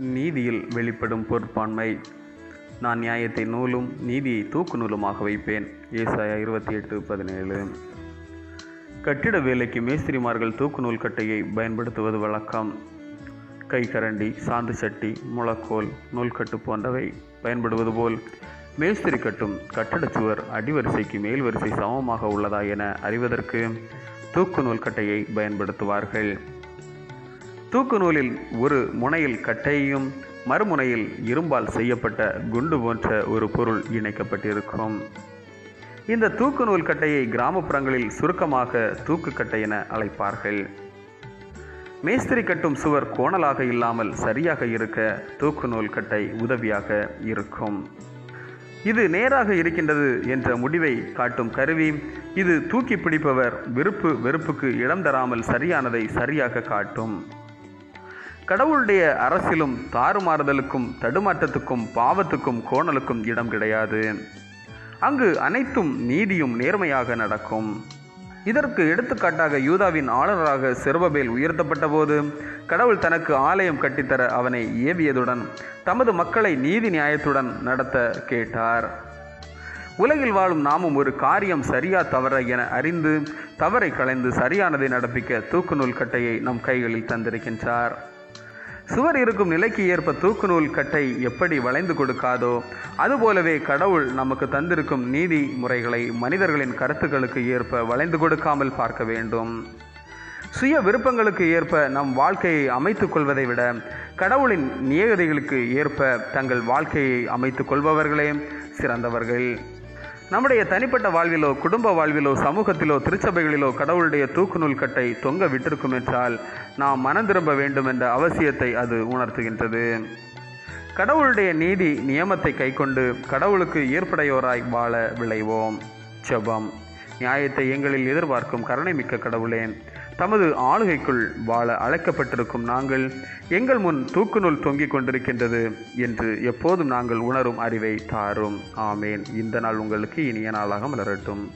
நீதியில் வெளிப்படும் பொறுப்பான்மை நான் நியாயத்தை நூலும் நீதியை தூக்கு நூலுமாக வைப்பேன். ஏசாயா இருபத்தி எட்டு பதினேழு. கட்டிட வேலைக்கு மேஸ்திரிமார்கள் தூக்கு நூல் கட்டையை பயன்படுத்துவது வழக்கம். கைக்கரண்டி சாந்து சட்டி முளக்கோல் நூல்கட்டு போன்றவை பயன்படுவது போல் மேஸ்திரி கட்டும் கட்டடச் சுவர் அடிவரிசைக்கு மேல் வரிசை சமமாக உள்ளதா என அறிவதற்கு தூக்கு நூல் கட்டையை பயன்படுத்துவார்கள். தூக்கு நூலில் ஒரு முனையில் கட்டையும் மறுமுனையில் இரும்பால் செய்யப்பட்ட குண்டு போன்ற ஒரு பொருள் இணைக்கப்பட்டிருக்கும். இந்த தூக்கு நூல் கட்டையை கிராமப்புறங்களில் சுருக்கமாக தூக்கு கட்டை என அழைப்பார்கள். மேஸ்திரி கட்டும் சுவர் கோணலாக இல்லாமல் சரியாக இருக்க தூக்கு நூல் கட்டை உதவியாக இருக்கும். இது நேராக இருக்கின்றது என்ற முடிவை காட்டும் கருவி. இது தூக்கி பிடிப்பவர் விருப்பு வெறுப்புக்கு இடம் தராமல் சரியானதை சரியாக காட்டும். கடவுளுடைய அரசிலும் தாறுமாறுதலுக்கும் தடுமாற்றத்துக்கும் பாவத்துக்கும் கோணலுக்கும் இடம் கிடையாது. அங்கு அனைத்தும் நீதியும் நேர்மையாக நடக்கும். இதற்கு எடுத்துக்காட்டாக யூதாவின் ஆளுநராக செருபபேல் உயர்த்தப்பட்ட போது கடவுள் தனக்கு ஆலயம் கட்டித்தர அவனை ஏவியதுடன் தமது மக்களை நீதி நியாயத்துடன் நடத்த கேட்டார். உலகில் வாழும் நாமும் ஒரு காரியம் சரியா தவற என அறிந்து தவறை களைந்து சரியானதை நடப்பிக்க தூக்கு நூல் கட்டையை நம் கைகளில் தந்திருக்கின்றார். சுவர் இருக்கும் நிலைக்கு ஏற்ப தூக்கு நூல் கட்டை எப்படி வளைந்து கொடுக்காதோ அதுபோலவே கடவுள் நமக்கு தந்திருக்கும் நீதி முறைகளை மனிதர்களின் கருத்துக்களுக்கு ஏற்ப வளைந்து கொடுக்காமல் பார்க்க வேண்டும். சுய விருப்பங்களுக்கு ஏற்ப நம் வாழ்க்கையை அமைத்துக் கொள்வதை விட கடவுளின் நியதிகளுக்கு ஏற்ப தங்கள் வாழ்க்கையை அமைத்துக் கொள்பவர்களே சிறந்தவர்கள். நம்முடைய தனிப்பட்ட வாழ்விலோ குடும்ப வாழ்விலோ சமூகத்திலோ திருச்சபைகளிலோ கடவுளுடைய தூக்குநூல் கட்டை தொங்க விட்டிருக்கும் என்றால் நாம் மனம் திரும்ப வேண்டும் என்ற அவசியத்தை அது உணர்த்துகின்றது. கடவுளுடைய நீதி நியமத்தை கைக்கொண்டு கடவுளுக்கு ஏற்புடையோராய் வாழ விளைவோம் செபம் நியாயத்தை எங்களில் எதிர்பார்க்கும் கருணை மிக்க கடவுளேன் தமது ஆளுகைக்குள் வாழ அழைக்கப்பட்டிருக்கும் நாங்கள் எங்கள் முன் தூக்குநூல் தொங்கிக் கொண்டிருக்கின்றது என்று எப்போதும் நாங்கள் உணரும் அறிவை தாரும். ஆமேன். இந்த நாள் உங்களுக்கு இனிய நாளாக மலரட்டும்.